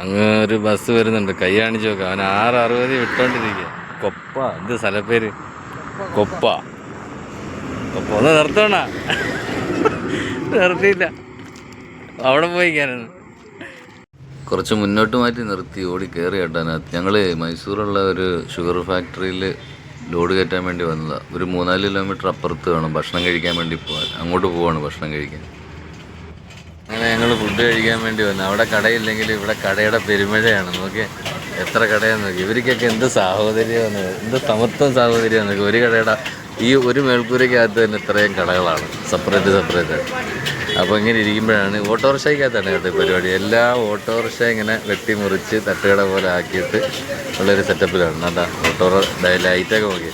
അങ്ങ് ഒരു ബസ് വരുന്നുണ്ട്. കൈ കാണിച്ച് നോക്കുക അവൻ ആറ് അറുപത് വിട്ടോണ്ടിരിക്കുക കൊപ്പ. എന്ത് സ്ഥലപ്പേര് കൊപ്പ. കൊപ്പ. ഒന്ന് നിർത്തണ. നിർത്തിയില്ല. അവിടെ പോയി ഞാനൊന്ന് കുറച്ച് മുന്നോട്ട് മാറ്റി നിർത്തി. ഓടി കയറി കേട്ടാനകത്ത് ഞങ്ങൾ മൈസൂറുള്ള ഒരു ഷുഗർ ഫാക്ടറിയിൽ ലോഡ് കയറ്റാൻ വേണ്ടി വന്നതാണ് ഒരു മൂന്നാൽ കിലോമീറ്റർ അപ്പുറത്ത് വേണം ഭക്ഷണം കഴിക്കാൻ വേണ്ടി പോകാൻ അങ്ങോട്ട് പോവാണ് ഭക്ഷണം കഴിക്കാൻ. ഞങ്ങൾ ഫുഡ് കഴിക്കാൻ വേണ്ടി വന്നു. അവിടെ കടയില്ലെങ്കിൽ ഇവിടെ കടയുടെ പെരുമഴയാണ്. നോക്കി എത്ര കടയാന്ന് നോക്കി ഇവർക്കൊക്കെ എന്ത് സാഹോദര്യമാണ് എന്ത് സമത്വം സാഹോദര്യമാണ് നോക്കി ഒരു കടയുടെ ഈ ഒരു മേൽക്കൂരയ്ക്കകത്ത് തന്നെ ഇത്രയും കടകളാണ്. സെപ്പറേറ്റ് സെപ്പറേറ്റ് അപ്പോൾ ഇങ്ങനെ ഇരിക്കുമ്പോഴാണ് ഓട്ടോറിക്ഷയ്ക്കകത്താണ് കേട്ടോ പരിപാടി. എല്ലാ ഓട്ടോറിക്ഷ ഇങ്ങനെ വെട്ടിമുറിച്ച് തട്ടുകട പോലെ ആക്കിയിട്ട് ഉള്ളൊരു സെറ്റപ്പിലാണ് കേട്ടോ ഓട്ടോ ലൈറ്റൊക്കെ നോക്കി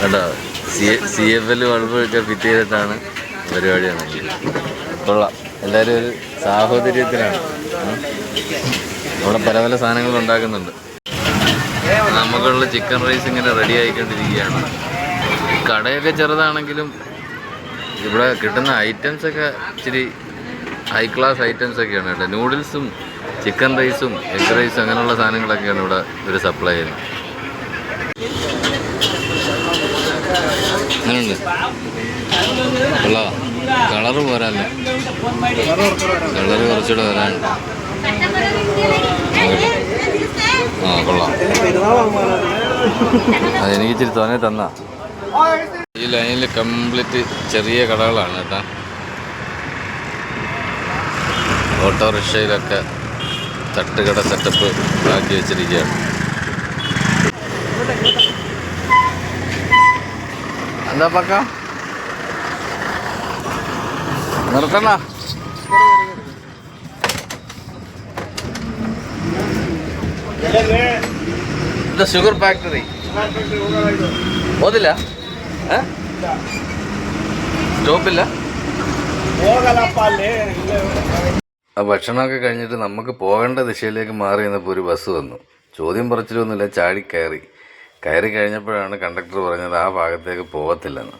കേട്ടോ C C F L bulb ഒക്കെ ഫിറ്റ് ചെയ്തിട്ടാണ് പരിപാടിയാണ്. കൊള്ളാം. എല്ലാവരും ഒരു സാഹോദര്യത്തിലാണ്. അവിടെ പല പല സാധനങ്ങൾ ഉണ്ടാക്കുന്നുണ്ട്. നമുക്കുള്ള ചിക്കൻ റൈസ് ഇങ്ങനെ റെഡി ആയിക്കൊണ്ടിരിക്കുകയാണ്. കടയൊക്കെ ചെറുതാണെങ്കിലും ഇവിടെ കിട്ടുന്ന ഐറ്റംസ് ഒക്കെ ഇച്ചിരി ഹൈ ക്ലാസ് ഐറ്റംസ് ഒക്കെയാണ്. കേട്ടോ നൂഡിൽസും ചിക്കൻ റൈസും എഗ് റൈസും അങ്ങനെയുള്ള സാധനങ്ങളൊക്കെയാണ് ഇവിടെ ഇവർ സപ്ലൈ ചെയ്യുന്നത്. അങ്ങനെയുണ്ട്. അല്ല കളറ് പോരല്ലേ? കളറ് കുറച്ചുകൂടെ വരാനുണ്ട്. ആ കൊള്ളാം. അതെനിക്ക് ഇച്ചിരി തോനെ തന്ന. ഈ ലൈനിൽ കംപ്ലീറ്റ് ചെറിയ കടകളാണ് കേട്ടോ. ഓട്ടോറിക്ഷയിലൊക്കെ തട്ടുകട സെറ്റപ്പ് ആക്കി വെച്ചിരിക്കുകയാണ്. എന്താ പക്ക? നിർത്തണ ഇത് ഷുഗർ ഫാക്ടറി ഓതില്ല? സ്റ്റോപ്പില്ല? ഭക്ഷണമൊക്കെ കഴിഞ്ഞിട്ട് നമുക്ക് പോകേണ്ട ദിശയിലേക്ക് മാറി നിന്നപ്പോൾ ഒരു ബസ് വന്നു. ചോദ്യം പറച്ചിലൊന്നുമില്ല ചാടി കയറി. കയറി കഴിഞ്ഞപ്പോഴാണ് കണ്ടക്ടർ പറഞ്ഞത് ആ ഭാഗത്തേക്ക് പോകത്തില്ലെന്ന്.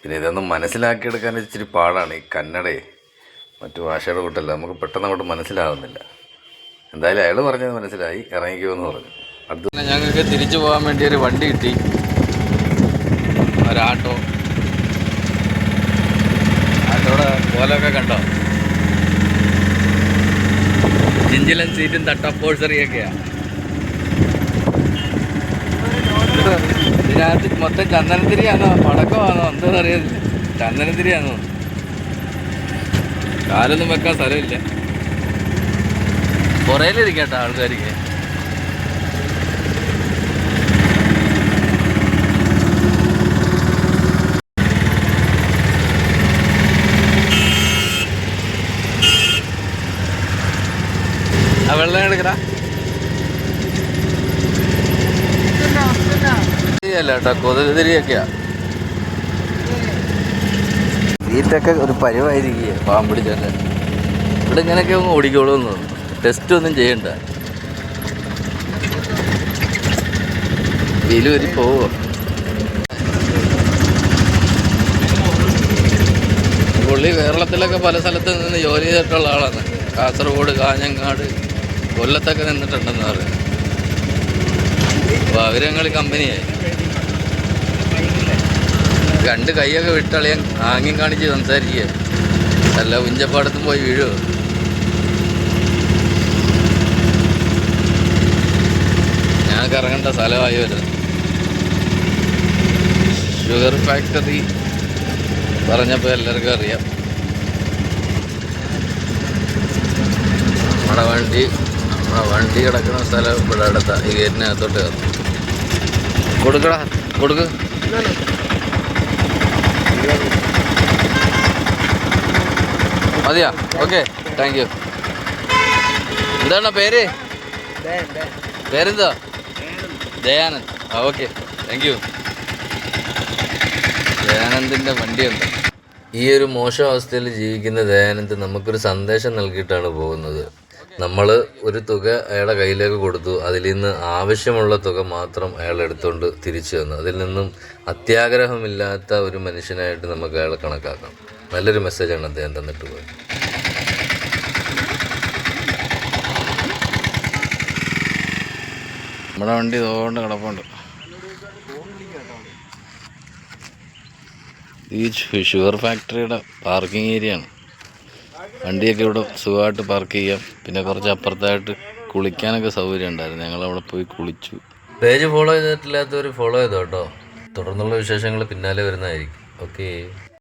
പിന്നെ ഇതൊന്നും മനസ്സിലാക്കിയെടുക്കാൻ ഇച്ചിരി പാടാണ് ഈ കന്നഡയെ. മറ്റു ഭാഷയുടെ കൂട്ടല്ല നമുക്ക് പെട്ടെന്ന് അങ്ങോട്ട് മനസ്സിലാവുന്നില്ല. എന്തായാലും അയാൾ പറഞ്ഞത് മനസ്സിലായി ഇറങ്ങിക്കുമെന്ന് പറഞ്ഞു. അടുത്ത ഞങ്ങൾക്ക് തിരിച്ചു പോകാൻ വേണ്ടി ഒരു വണ്ടി കിട്ടി. ഒരാട്ടോ ആട്ടോടെ പോലൊക്കെ കണ്ടോ? ജിഞ്ചിലൻ സീറ്റും തട്ടപ്പോഴ്സറിയൊക്കെയാ ഇതിനകത്ത് മൊത്തം ചന്ദനത്തിരിയാണോ പടക്കമാണോ എന്താ പറയുന്നത് ചന്ദനത്തിരിയാണോ കാലൊന്നും വെക്കാൻ സ്ഥലമില്ല. പുറയിലിരിക്കട്ടെ ആൾക്കാർക്ക് ആ വെള്ളം എടുക്കടാ. അല്ല കേട്ടോ കൊതുകുതിരിയൊക്കെയാ സീറ്റൊക്കെ ഒരു പരിവായിരിക്കുക പാമ്പ് പിടിച്ചല്ലേ ഇവിടെ ഇങ്ങനെയൊക്കെ ഒന്ന് ഓടിക്കോളൂ എന്ന് ടെസ്റ്റ് ഒന്നും ചെയ്യണ്ട. ഇതിലൊരു പോവോ. പുള്ളി കേരളത്തിലൊക്കെ പല സ്ഥലത്ത് നിന്ന് ജോലി ചെയ്തിട്ടുള്ള ആളാണ്. കാസർഗോഡ് കാഞ്ഞങ്ങാട് കൊല്ലത്തൊക്കെ നിന്നിട്ടുണ്ടെന്ന് പറയുന്നത് അപ്പോൾ അവരങ്ങൾ കമ്പനിയായി രണ്ട് കൈയൊക്കെ വിട്ടളിയാൻ ആംഗ്യം കാണിച്ച് സംസാരിക്കുക. അല്ല ഉഞ്ചപ്പാടത്തും പോയി വീഴുമോ ഞാൻ കറങ്ങേണ്ട സ്ഥലമായി വരുന്നത് ഷുഗർ ഫാക്ടറി പറഞ്ഞപ്പോൾ എല്ലാവർക്കും അറിയാം. നമ്മുടെ വണ്ടി നമ്മുടെ വണ്ടി കിടക്കുന്ന സ്ഥലം ഇവിടെ അടുത്ത. ഈ ഗേറ്റിനകത്തോട്ട് കൊടുക്കടാ കൊടുക്ക്. മതിയാ. ഓക്കെ താങ്ക് യു എന്താണ് പേര്? പേരെന്താ ദയാനന്ദ്. ആ ഓക്കെ താങ്ക് യു ദയാനന്ദിന്റെ വണ്ടിയുണ്ട്. ഈ ഒരു മോശം അവസ്ഥയിൽ ജീവിക്കുന്ന ദയാനന്ദ് നമുക്കൊരു സന്ദേശം നൽകിയിട്ടാണ് പോകുന്നത്. നമ്മൾ ഒരു തുക അയാളുടെ കയ്യിലേക്ക് കൊടുത്തു. അതിൽ നിന്ന് ആവശ്യമുള്ള തുക മാത്രം അയാൾ എടുത്തുകൊണ്ട് തിരിച്ചു തന്നു. അതിൽ നിന്നും അത്യാഗ്രഹമില്ലാത്ത ഒരു മനുഷ്യനായിട്ട് നമുക്ക് അയാളെ കണക്കാക്കാം. നല്ലൊരു മെസ്സേജാണ് അദ്ദേഹം തന്നിട്ട് പോയത്. നമ്മുടെ വണ്ടി ഇതോണ്ട് കിടപ്പുണ്ട്. ഈ ഷുഗർ ഫാക്ടറിയുടെ പാർക്കിംഗ് ഏരിയയാണ് വണ്ടിയൊക്കെ ഇവിടെ സുഖമായിട്ട് പാർക്ക് ചെയ്യാം. പിന്നെ കുറച്ച് അപ്പുറത്തായിട്ട് കുളിക്കാനൊക്കെ സൗകര്യം ഉണ്ടായിരുന്നു. ഞങ്ങൾ അവിടെ പോയി കുളിച്ചു. പേജ് ഫോളോ ചെയ്തിട്ടില്ലാത്തവർ ഫോളോ ചെയ്തോ കേട്ടോ. തുടർന്നുള്ള വിശേഷങ്ങൾ പിന്നാലെ വരുന്നതായിരിക്കും. ഓക്കേ